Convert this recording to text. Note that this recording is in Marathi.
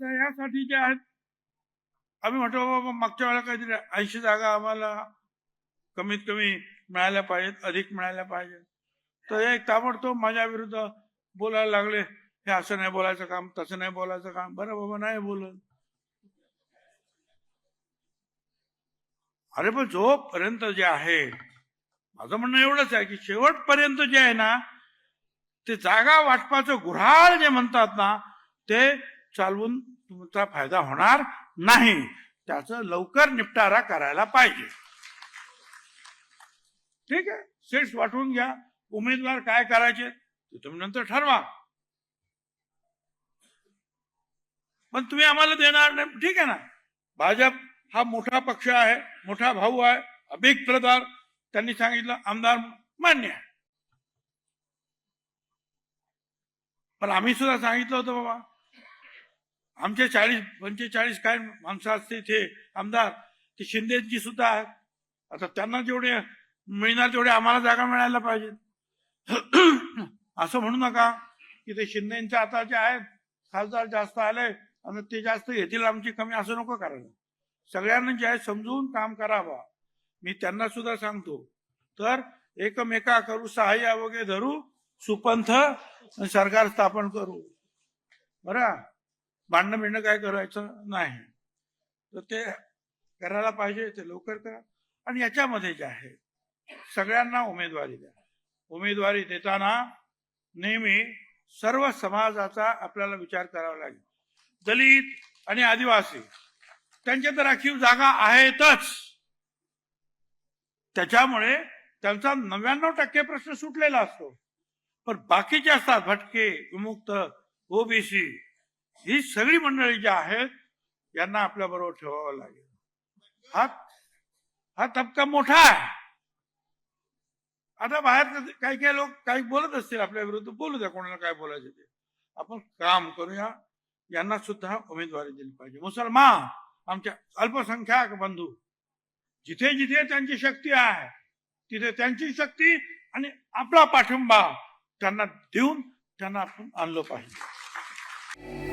आता यासाठी जे आहेत आम्ही म्हटलं बाबा मागच्या वेळेला काहीतरी ऐंशी जागा आम्हाला कमीत कमी मिळाल्या पाहिजेत अधिक मिळाल्या पाहिजेत. तर एक ताबडतोब माझ्या विरुद्ध बोलायला लागले. हे असं नाही बोलायचं काम तसं नाही बोलायचं काम. बरं बाबा नाही बोलत. अरे पण जोपर्यंत जे आहे माझं म्हणणं एवढंच आहे की शेवटपर्यंत जे आहे ना ते जागा वाटपाचं गुऱ्हाळ जे म्हणतात ना ते चालवून तुमचा फायदा होणार नाही. त्याचं लवकर निपटारा करायला पाहिजे. ठीक आहे? सीट्स वाटून घ्या. उमेदवार काय करायचे ते तुम्ही नंतर ठरवा. पण तुम्ही आम्हाला देणार नाही. ठीक आहे ना? भाजप हा मोठा पक्ष आहे मोठा भाऊ आहे अभिक प्रदार त्यांनी सांगितलं आमदार मान्य आहे. पण आम्ही सुद्धा सांगितलं होतं बाबा आमचे चाळीस पंचेचाळीस काय माणसं असते इथे आमदार. ते शिंदेची सुद्धा आहेत. आता त्यांना जेवढे मिळणार तेवढे आम्हाला जागा मिळायला पाहिजे. असं म्हणू नका की ते शिंदेच्या आता जे आहेत खासदार जास्त आले आणि ते जास्त घेतील आमची कमी असं नको करायला सगळ्यांना जे आहे समजून काम करावा. मी त्यांना सुद्धा सांगतो. तर एकमेका करू सहाय्य वगैरे धरू सुपंथ सरकार स्थापन करू. बरं? भांडणं बिंडणं काय करायचं नाही. तर ते करायला पाहिजे ते लवकर करा. आणि याच्यामध्ये जे आहे सगळ्यांना उमेदवारी द्या. उमेदवारी देताना नेहमी सर्व समाजाचा आपल्याला विचार करावा लागेल. दलित आणि आदिवासी त्यांच्या तर राखीव जागा आहेतच. त्याच्यामुळे त्यांचा नव्याण्णव टक्के प्रश्न सुटलेला असतो. पण बाकीचे असतात भटके विमुक्त ओबीसी ही सगळी मंडळी जी आहेत यांना आपल्या बरोबर ठेवावं लागेल. हा हा तबका मोठा आहे. आता बाहेर काही काही लोक काही बोलत असतील आपल्या विरुद्ध बोलू द्या कोणाला काय बोलायचं ते. आपण काम करूया यांना सुद्धा उमेदवारी दिली पाहिजे. मुसलमान आमच्या अल्पसंख्याक बंधू जिथे जिथे त्यांची शक्ती आहे तिथे त्यांची शक्ती आणि आपला पाठिंबा त्यांना देऊन त्यांना आपण आणलं पाहिजे.